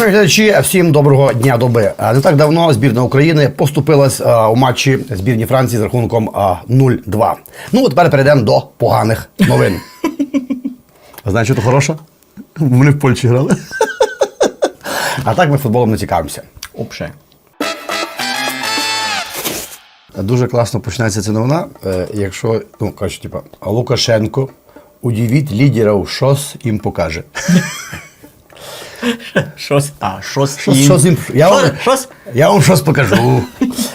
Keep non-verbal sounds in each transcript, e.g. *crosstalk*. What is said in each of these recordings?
Глядачі, всім доброго дня доби. Не так давно збірна України поступилась у матчі збірні Франції з рахунком а, 0-2. Ну, а тепер перейдемо до поганих новин. *laughs* Знаєш, що то хороше? Вони в Польщі грали. А так ми футболом не цікавимося. Обше. Дуже класно починається ця новина, е, якщо, ну, кажуть, типа, Лукашенко удивить лідерів, щось їм покаже. *laughs* Щось. А, щось. Щось, їм- щось їм, я, вам, Що- Щось. я вам щось покажу.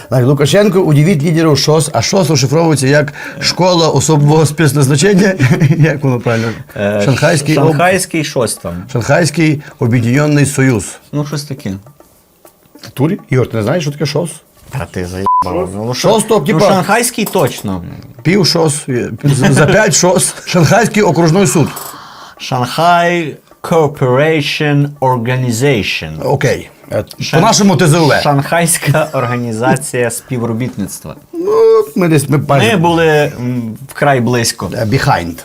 Так, Лукашенко удивить лідерів ШОС, а ШОС розшифровується як школа особливого спецназначення. *laughs* Як воно правильно? Е, Шанхайський, об... Щось там. Шанхайський Об'єднаний Союз. Ну, щось таке. Турі? Ігор, ти не знаєш, що таке ШОС? Та ти заїбав. Ну, Щось то, ну, шанхайський точно. Пів ШОС, е, за п'ять ШОС. Шанхайський окружний суд. Шанхай Cooperation Organization. Окей. Е, Шан- По-нашому ТЗУВ. Шанхайська організація співробітництва. Ну, ми десь ми Ми були вкрай близько. е, behind.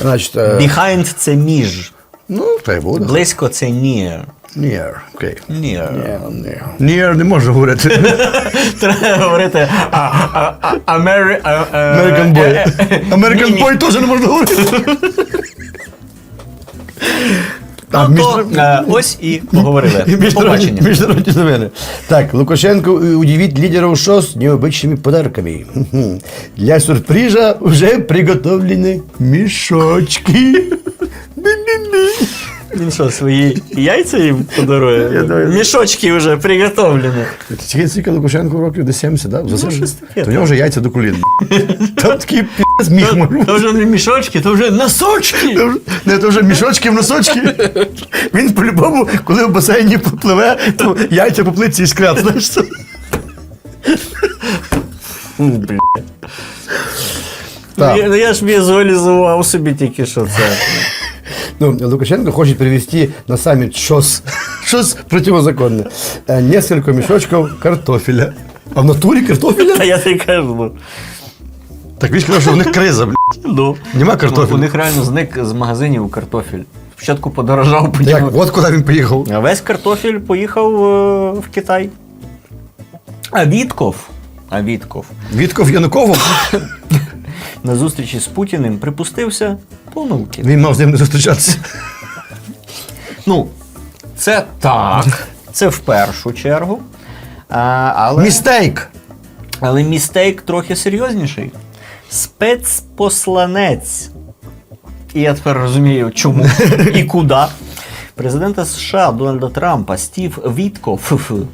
Значить, е, Behind – це між. ну, то й буде. Близько це near. Near, окей. Near. Near, near. Near не можу говорити. *laughs* Треба говорити а, а, а, Ameri- а, а, American boy. е, е, American boy теж не можна говорити. *laughs* А, Ну, то, між- е, ось і поговорили. Міжнародні, *laughs* Побачення. міжнародні новини. Так, Лукашенко удивит лидеров ШОС необычными подарками. Хм-хм. *laughs* Для сюрприза уже приготовлены мешочки. *laughs* Він що, свої яйця їм подарує? Мішочки вже приготовлені. Скільки Лукашенко років десь 70, да? За Ну, таке, То в нього вже яйця до колін. Там такий пі***ць міг може. То вже не мішочки, то вже носочки. То вже- Не, то вже мішочки в носочки. Він по-любому, коли в басейні попливе, то яйця по плитці іскрять. Знаєш. Так. Ну, я- Ну я ж візуалізував собі тільки, що це. Ну, Лукашенко хочет привезти на саммит ШОС, *laughs* ШОС противозаконно, э, несколько мешочков картофеля. А в натурі Та картофеля? я тобі кажу. ну. Так він сказав, що в них криза, блядь. *laughs* Ну, Нема картофелю. У них реально зник з магазинів картофель. Спочатку подорожав, потім. Як, от куди він поїхав. А Весь картофель поїхав е, в Китай. А Вітков, а Вітков Вітков Янукову, *laughs* на зустрічі з Путіним припустився помилки. він мав з ним не зустрічатися. Ну, це так. Це в першу чергу. А, але, Містейк. але містейк трохи серйозніший. Спецпосланець. І я тепер розумію, чому *laughs* і куди. Президента США Дональда Трампа Стів Вітков фу-фу,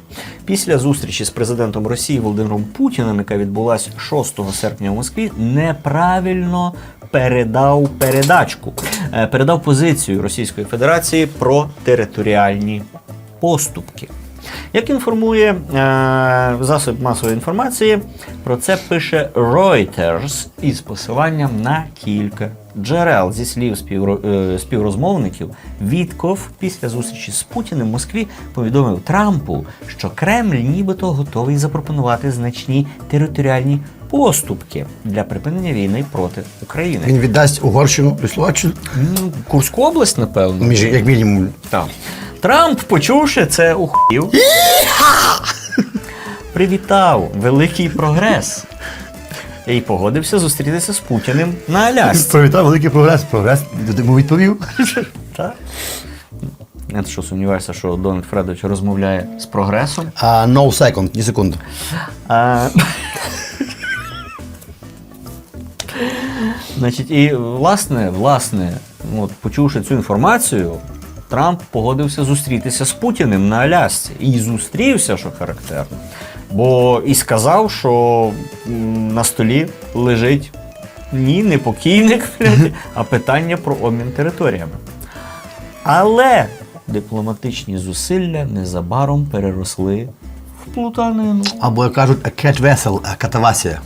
після зустрічі з президентом Росії Володимиром Путіним, яка відбулася 6 серпня у Москві, неправильно передав передачку, Е, передав позицію Російської Федерації про територіальні поступки. Як інформує е, засоб масової інформації, про це пише Reuters із посиланням на кілька джерел зі слів співро- е, співрозмовників. Вітков після зустрічі з Путіним в Москві повідомив Трампу, що Кремль нібито готовий запропонувати значні територіальні поступки для припинення війни проти України. Він віддасть Угорщину і Словаччину, Ну, Курську область, напевно. між, як мінімум. Так. Трамп, почувши це, ухів. Привітав великий прогрес. І погодився зустрітися з Путіним на Алясці. Привітав великий прогрес. Прогрес йому відповів. Так. Я що сумніваюся, що Дональд Фредович розмовляє з прогресом. А no second, ні секунду. А... Значить, і власне, власне, от, почувши цю інформацію, Трамп погодився зустрітися з Путіним на Алясці. І зустрівся, що характерно. Бо і сказав, що на столі лежить ні, не покійник, *laughs* а питання про обмін територіями. Але дипломатичні зусилля незабаром переросли в плутанину. Або як кажуть, a cat vessel, а катавасія.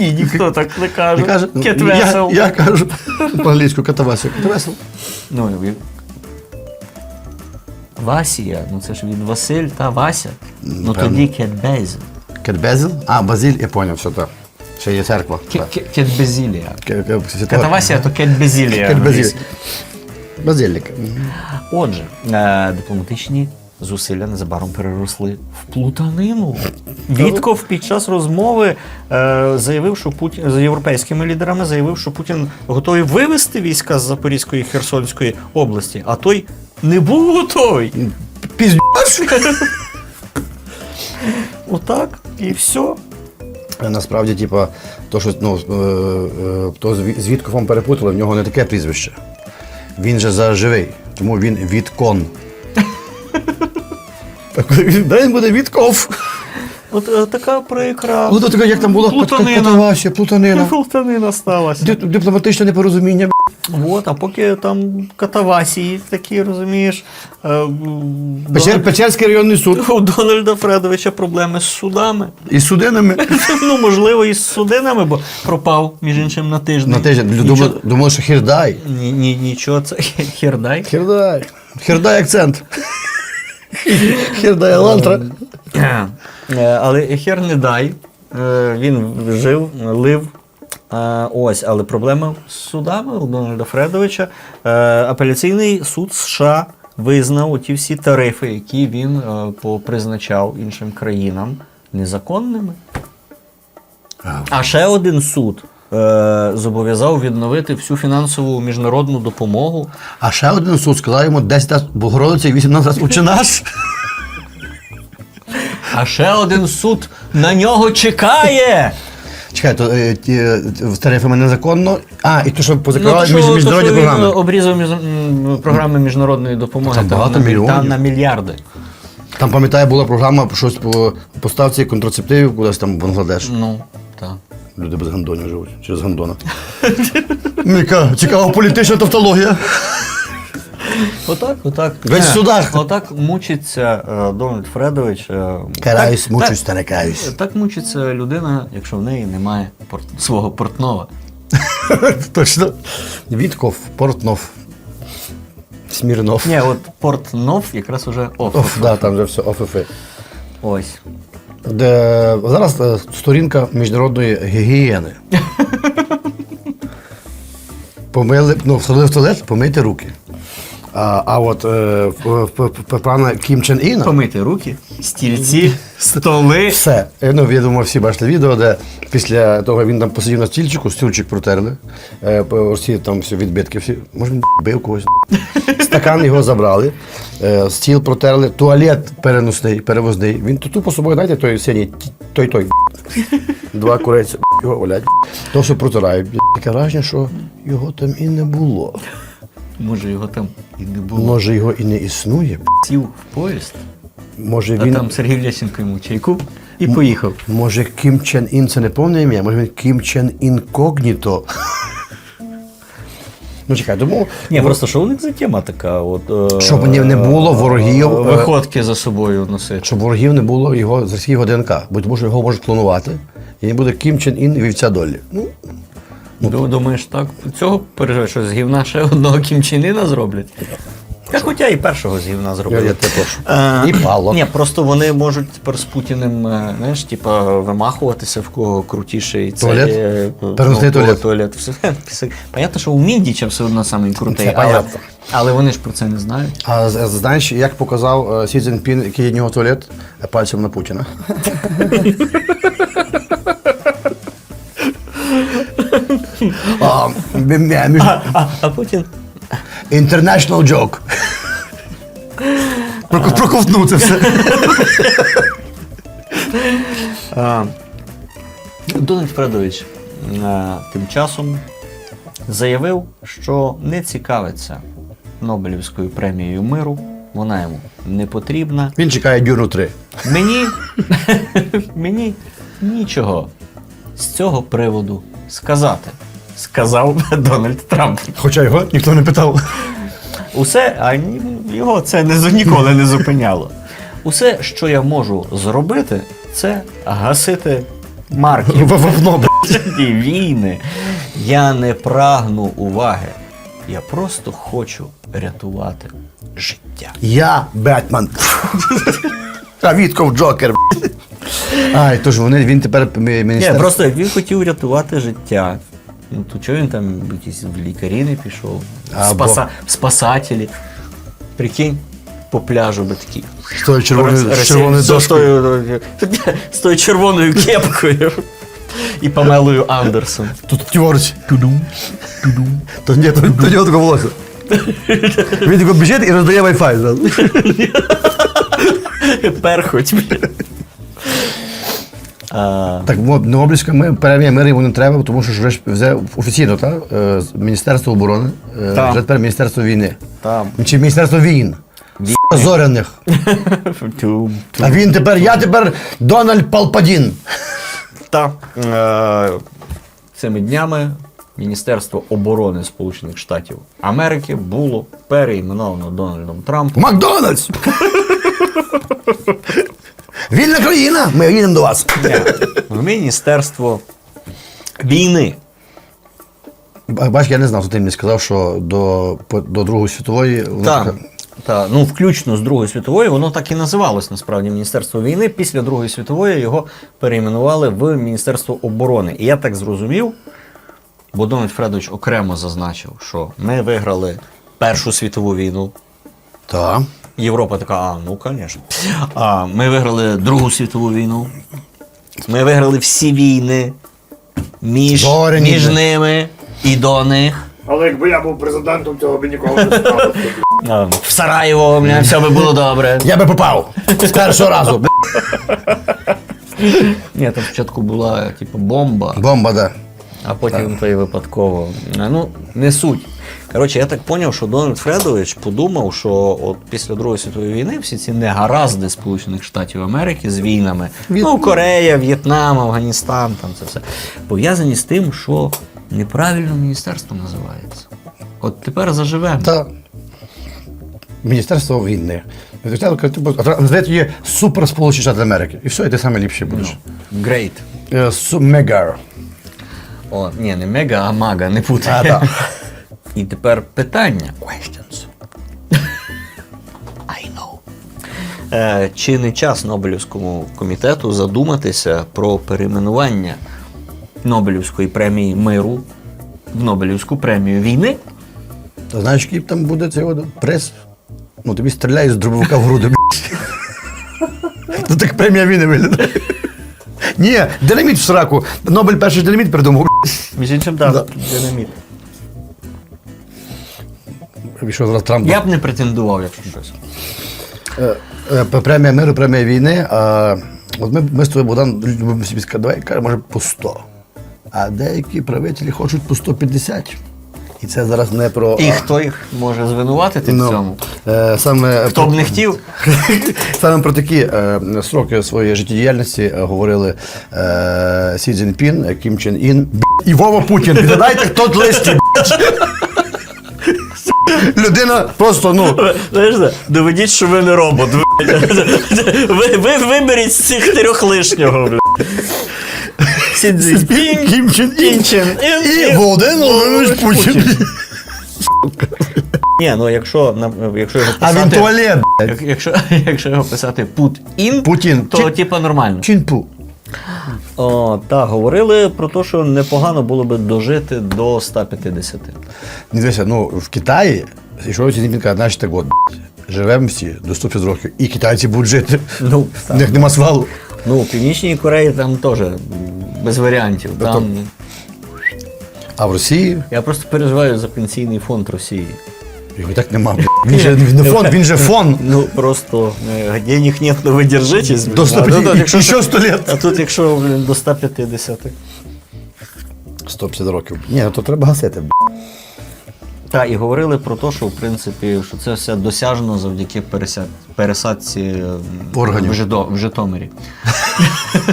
Ні, ніхто так не каже. Каже? Кет я, я кажу по-англійську катавасія. Катавесел. Ну, і- Васія, ну це ж від Василь та Вася. Ну певно. тоді Кет Безил. Кет Безил? А, Базиль, я поняв, все так. Ще є церква. Кет Безілія. Ке- ке- святого- Ката то Кет Безілія. Англійською. Базилік. Отже, е, дипломатичні зусилля незабаром переросли в плутанину. Вітков під час розмови е, заявив, що Путін з європейськими лідерами заявив, що Путін готовий вивести війська з Запорізької і Херсонської області, а той не був готовий. Піздєш. *laughs* Отак і все. Насправді, типа, то, що ну, е, е, то з Ві- Віткофом перепутали, в нього не таке прізвище. Він же заживий, тому він Віткон. Так, *laughs* Де він буде Вітков? От е, така прикра. Ну, то таке, як там було Плутанина. Плутанина. *laughs* Плутанина сталася. Ди- Дипломатичне непорозуміння. От, а поки там катавасії такі, розумієш. е, Печер, Печерський районний суд *laughs* У Дональда Фредовича проблеми з судами. із судинами. Ну, можливо, і з судинами, бо пропав, між іншим, на тиждень. На тиждень. Нічого- думали, що хірдай. Ні, ні, нічого, це хердай. Хірдай. Хірдай акцент. Хірдай лантра. Е, Але хер не дай. Е, Він жив, лив. Е, Ось, але проблема з судами у Дональда Фредовича. Апеляційний суд США визнав ті всі тарифи, які він попризначав іншим країнам незаконними. А ще один суд зобов'язав відновити всю фінансову міжнародну допомогу. А ще один суд сказав йому 10 разів Богородиця і 18 разів учи нас. А ще один суд на нього чекає. Чекай, то е, ті, е, тарифами незаконно. А, і то, що позакривали то, між, що- то, що програми. е, обрізав між, програми міжнародної допомоги. Там багато на, мільйонів. Там на мільярди. Там, пам'ятаю, була програма щось по поставці контрацептивів кудись там в Бангладеш. Ну, так. Люди без гандонів живуть, через гандона. *laughs* Ну, Яка цікава політична тавтологія. Отак, отак. Весь в судах. Отак мучиться е, Дональд Фредович. е, Караюсь, так- мучусь та не каюсь. Так мучиться людина, якщо в неї немає порт- свого портнова. *laughs* Точно. Вітков, Портнов, Смірнов. Ні, от портнов якраз уже оф. Оф, да, там вже все оф-офи. Ось. Де зараз е, сторінка міжнародної гігієни. *laughs* Помили, ну, всадили в туалет, помийте руки. А, а от е, в- в- в- пана Кім Чен Іна Помити руки, стільці, столи. все. Е, Ну, я думаю, всі бачили відео, де після того він там посидів на стільчику, стільчик протерли. Е, всі там всі відбитки, всі. Може, він бив когось. *laughs* Стакан його забрали, е, стіл протерли, туалет переносний, перевозний. Він тут тупо собою, знаєте, той синій, той той. Два курейці його валять. То все протирають. Таке враження, що його там і не було. Може його там і не було. Може, його і не існує. Сів в поїзд, Може, а там Сергій Лясенко йому чайку і поїхав. Може, Кім Чен Ін це не повне ім'я, може він Кім Чен Інкогніто. *laughs* Ну чекай, тому Ні, просто що у них за тема така? От, е, Щоб не- не було ворогів, е, е, Виходки за собою носити. щоб ворогів не було його з російського ДНК, бо тому що його можуть клонувати, і він буде Кім Чен Ін вівця долі. Ну, Ду- Думаєш, так? Цього переживаєш, що з гівна ще одного кімчинина зроблять? Та хоча і першого з гівна я, зробили. я. Е, І Павло. Ні, просто вони можуть тепер з Путіним, е, знаєш, типа вимахуватися в кого крутіший цей, Туалет? е, ну, туалет. туалет. Все, *laughs* все. Понятно, що у Міндіча все одно самий крутий, Це але, понятно. але вони ж про це не знають. А з- знаєш, як показав е, Сі Цзіньпін, який є в нього туалет, Е, пальцем на Путіна. *laughs* А, мі- мі- між- А, а Путін International joke. Проку- Проковтнув це все. Дональд Фредович тим часом заявив, що не цікавиться Нобелівською премією миру. Вона йому не потрібна. Він чекає дюру 3. Мені, *laughs* мені нічого з цього приводу сказати, сказав *laughs* Дональд Трамп. Хоча його ніхто не питав. Усе, а його це не, з- ніколи не зупиняло. Усе, що я можу зробити, це гасити марки. Вовно. Війни. Я не прагну уваги. Я просто хочу рятувати життя. Я Бетмен. А Вітков Джокер. Ай, тож вони, він тепер мі- Ні, просто він хотів рятувати життя. Ну то чого він там якісь в лікарі не пішов? Або- Спаса... Спасателі. Прикинь, по пляжу би такі. З тою червоною, з Росія- червоною з дошкою. тою- з *laughs* тою червоною кепкою. І Памелою Андерсон. Тут творч. Тудум. Тудум. То ні, то, то нього таке волосся. Він тако біжить і роздає Wi-Fi зразу. Перхоть. блін. А, Так, от, Нобелівська ми- премія миру йому не треба, тому що вже, вже офіційно, так? е, Міністерство оборони, е, вже тепер Міністерство війни. там. Чи Міністерство війн. С*** Зоряних. А він тепер, я тепер Дональд Палпадін. Та е, цими днями Міністерство оборони Сполучених Штатів Америки було переіменовано Дональдом Трампом. Макдональдс! *laughs* Вільна країна! Ми їдемо до вас. в Міністерство війни. Бач, я не знав, хто ти мені сказав, що до, до Другої світової Так, та, ну, включно з Другої світової, воно так і називалось насправді Міністерство війни. Після Другої світової його перейменували в Міністерство оборони. І я так зрозумів, бо Дональд Фредович окремо зазначив, що ми виграли Першу світову війну. Та. Європа така, а, ну, звісно. А, ми виграли Другу світову війну. Ми виграли всі війни між, Зоряні. між ними і до них. Але якби я був президентом, цього б ніколи не сталося. А, В Сараєво, у мене все би було добре. Я би попав з першого разу. бля. Ні, там спочатку була типу бомба, Бомба, да. а потім то і випадково. А, Ну, не суть. Коротше, я так зрозумів, що Дональд Фредович подумав, що от після Другої світової війни всі ці негаразди Сполучених Штатів Америки з війнами, ну, Корея, В'єтнам, Афганістан, там це все, пов'язані з тим, що неправильно міністерство називається. От тепер заживемо. Та. Міністерство війни. Називають її Супер Сполучені Штати Америки. І все, і ти саме ліпший будеш. Great. Е, Мега. О, ні, не мега, а мага, не путай. А, так. *laughs* І тепер питання. Questions. *laughs* I know. Е, чи не час Нобелівському комітету задуматися про перейменування Нобелівської премії миру в Нобелівську премію війни? Та знаєш, який там буде цей приз? Ну, тобі стріляють з дробовика в груди. Це *laughs* так премія війни виглядає. Ні, динаміт в сраку. Нобель перший динаміт придумав. Між іншим, так, динаміт. Що зараз Трамп? Я б не претендував, якщо щось. Е, е, Премія миру, премія війни. А, от ми, ми з тобою, Богдан, любимо собі сказати, давай, каже, може, по 100. А деякі правителі хочуть по 150. І це зараз не про. І хто їх може звинуватити в ну, цьому? е, саме, Хто б не хотів? *laughs* Саме про такі е, строки своєї життєдіяльності е, говорили е, Сі Цзіньпін, Кім Чен Ін б**, і Вова Путін. Відгадайте, хто листі. Людина просто, ну. Знаєш, да, доведіть, що ви не робот. Ви, ви виберіть з цих трьох лишнього. бля. Сі Кім Чен Ін Кім Чен Ін і Володимир Володимирович Путін. Ні, ну якщо, якщо його А писати... він туалет. блядь. як- Якщо, *laughs* якщо його писати Пут-ін, Путін. то Чи- типа нормально. Чінпу. О, так, говорили про те, що непогано було би дожити до 150. Не дивися, ну в Китаї, якщо Сі Цзіньпін значить так от, живемо всі до 150 років, і китайці будуть жити. Ну, В них нема свалу. Ну, в Північній Кореї там теж без варіантів. Там... А в Росії Я просто переживаю за пенсійний фонд Росії. Його так нема. блядь. *laughs* Він же не фон, він же фон. Ну просто е, денег нет, но ви держитесь. блін. До А 150, тут, якщо, і що 100 лет? а тут, якщо блін, до 150. 150 років. Ні, ну то треба гасити. б***. Так, і говорили про те, що в принципі, що це все досяжно завдяки переся... пересадці м, Органів. В, Жидо... в Житомирі.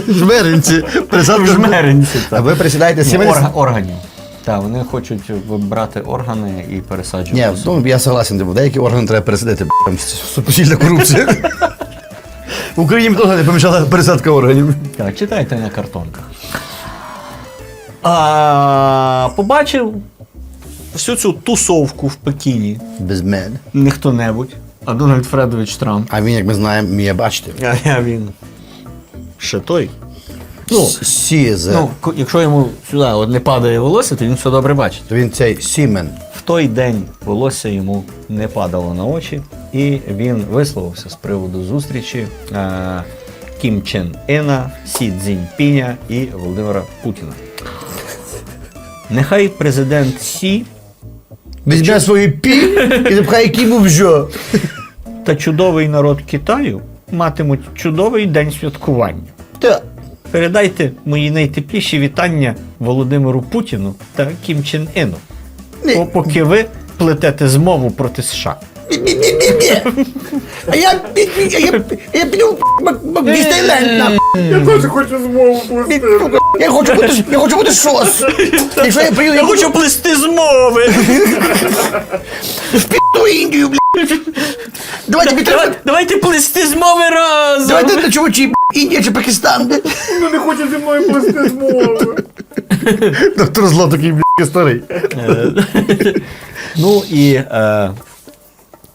Жмеринці. *laughs* В Жмеринці, А ви присідаєте Ні, 70? орга- органів. Так, вони хочуть вибрати органи і пересаджувати. Ні, ну я согласен, типу, деякі органи треба пересадити, б***, там суцільна корупція. В Україні теж не помішала пересадка органів. Так, читайте на картонках. А, побачив всю цю тусовку в Пекіні. Без мене. Не хто-небудь, а Дональд Фредович Трамп. А він, як ми знаємо, вміє бачити. А я він. Ще той. Ну, Сізе. Ну, якщо йому сюди от не падає волосся, то він все добре бачить. То він цей Сімен. В той день волосся йому не падало на очі, і він висловився з приводу зустрічі е, Кім Чен Ена, Сі Цзіньпіня і Володимира Путіна. Нехай президент Сі Візьме свої пі і запхає кіму в жо. та чудовий народ Китаю матимуть чудовий день святкування. Та. Передайте мої найтепліші вітання Володимиру Путіну та Кім Чен Іну. Ні. Поки ви плетете змову проти США. А я, я, я, я піду в Діснейленд на Я теж хочу змову пустити. Я хочу бути, я хочу бути шос. Якщо я приїду, я хочу плести змови. в пі***у Індію, блядь. Давайте підтримати. Давайте плести змови разом. Давайте на чувачі, б***, Індія чи Пакистан. Ну не хоче зі мною плести змови. Доктор зло такий, блядь, старий. Ну і е,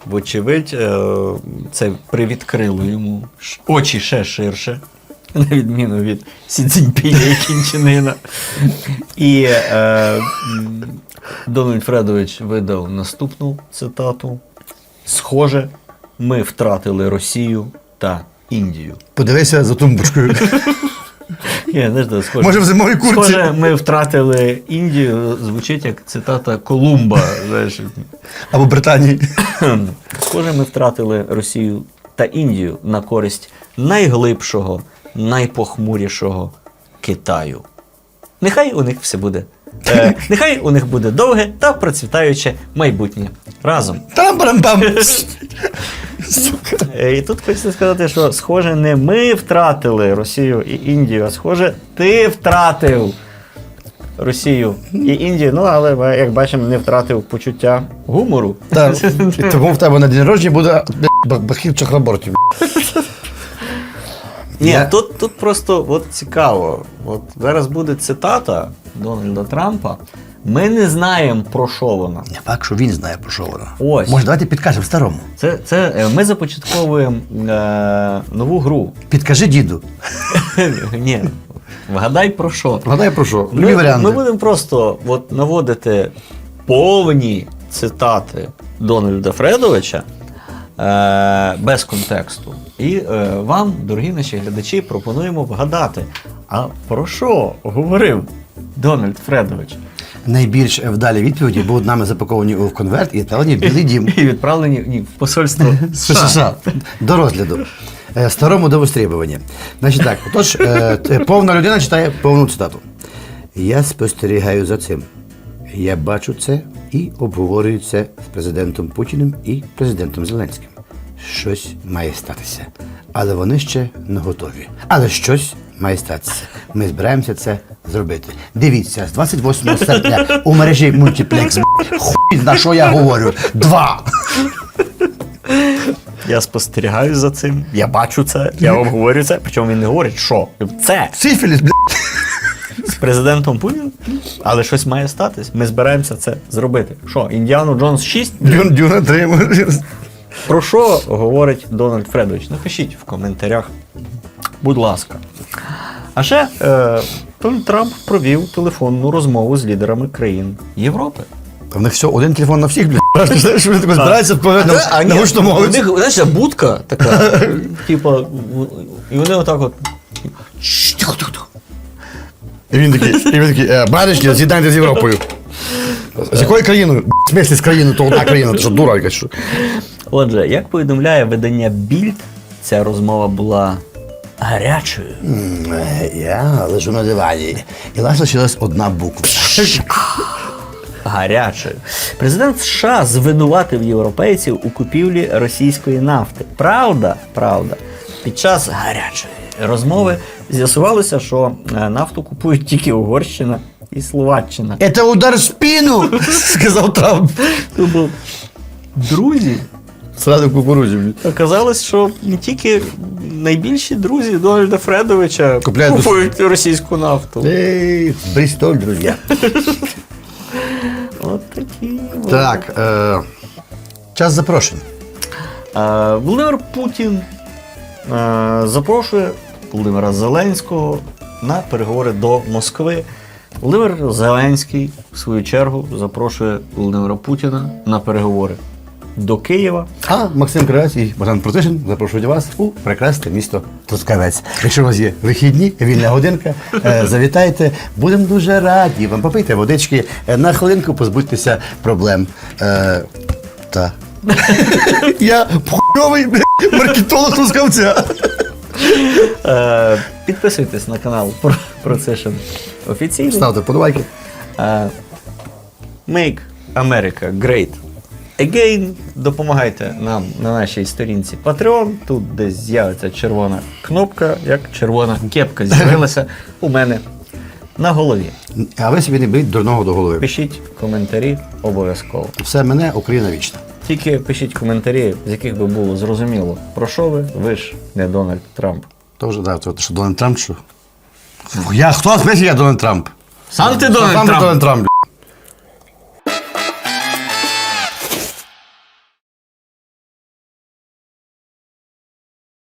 вочевидь, е, це привідкрило йому ш- очі ще ширше, на відміну від Сі Цзіньпіня і Кінчинина. І е, м, Дональд Фредович видав наступну цитату: Схоже, ми втратили Росію та Індію. Подивися за тумбочкою. Ні, не ж, схоже. Може в зимовій курці. Схоже, ми втратили Індію, звучить як цитата Колумба. Знаєш, Або Британії. Схоже, ми втратили Росію та Індію на користь найглибшого, найпохмурішого Китаю. Нехай у них все буде. Е, нехай у них буде довге та процвітаюче майбутнє разом. Там-парам-пам. Е, І тут хочеться сказати, що схоже, не ми втратили Росію і Індію, а схоже, ти втратив Росію і Індію. Ну, але як бачимо, не втратив почуття гумору. Так. *laughs* Тому в тебе на день народження буде блядь, Бахір Ні, Я- тут, тут просто от цікаво. От зараз буде цитата Дональда Трампа. Ми не знаємо про що вона. Не факт, що він знає про що вона. Ось. Може, давайте підкажемо старому. Це, це е, ми започатковуємо е, нову гру. Підкажи діду. *laughs* Ні, вгадай про що. Вгадай про що? Ми, варіанти. ми будемо просто от, наводити повні цитати Дональда Фредовича е, без контексту. І е, вам, дорогі наші глядачі, пропонуємо вгадати, а про що говорив Дональд Фредович? Найбільш вдалі відповіді будуть нами запаковані у конверт і відправлені в Білий *laughs* дім. І відправлені ні, в посольство *laughs* США. США. До розгляду. Е, Старому до вистрібування. Значить так, отож, е, повна людина читає повну цитату. Я спостерігаю за цим. Я бачу це і обговорюю це з президентом Путіним і президентом Зеленським. Щось має статися. Але вони ще не готові. Але щось має статися. Ми збираємося це зробити. Дивіться, з 28 серпня у мережі Мультиплекс. Хуй на що я говорю. Два. Я спостерігаю за цим, я бачу це, я обговорюю це. Причому він не говорить, що це Сифіліс, бля. з президентом Путіним, але щось має статись. Ми збираємося це зробити. Що, Індіану Джонс 6? Дюн, Дюна 3. Про що говорить Дональд Фредович? Напишіть в коментарях, будь ласка. А ще е, Трамп провів телефонну розмову з лідерами країн Європи. В них все, один телефон на всіх, блядь. *laughs* Знаєш, вони тако збираються на, на гучно у мовити. них, знаєш, будка така, *laughs* типа, і вони отак от. «Шш, Тихо, тихо, тихо. І він такий, і він такий, е, баришні, з'єднайте з Європою. З якою країною? В смислі з країною, то одна країна, ти що, дура якась? Отже, як повідомляє видання Більд, ця розмова була гарячою. Я лежу на дивані. І лишилась одна буква. гарячою. Президент США звинуватив європейців у купівлі російської нафти. Правда, правда. Під час гарячої розмови з'ясувалося, що е, нафту купують тільки Угорщина і Словаччина. Це удар в спину, *laughs* сказав Трамп. Друзі, Сразу в кукурузі. оказалось, що не тільки найбільші друзі Дональда Фредовича Купляють купують російську нафту. Ей, Брістоль, друзі. *laughs* От такі. Так, е, час запрошень. Е, Володимир Путін е, запрошує Володимира Зеленського на переговори до Москви. Володимир Зеленський, в свою чергу, запрошує Володимира Путіна на переговори до Києва. А Максим Кравець і Богдан Протишин запрошують вас у прекрасне місто Трускавець. Якщо у вас є вихідні, вільна годинка, е, завітайте. Будемо дуже раді вам попийте водички, е, на хвилинку позбудьтеся проблем. Е, та. *laughs* Я хуйовий маркетолог Трускавця. Підписуйтесь на канал Про- Процишин офіційно. Ставте подобайки. Make America Great Again. Допомагайте нам на нашій сторінці Patreon. Тут десь з'явиться червона кнопка, як червона кепка з'явилася у мене на голові. А ви собі не беріть дурного до голови. Пишіть коментарі обов'язково. Все мене, Україна вічна. Тільки пишіть коментарі, з яких би було зрозуміло, про що ви, ви ж не Дональд Трамп. Тож, да, то, що Дональд Трамп, що? Я хто спише, я Дональд Трамп? Сам ти Сам Дональд ти Трамп? Дональд Трамп.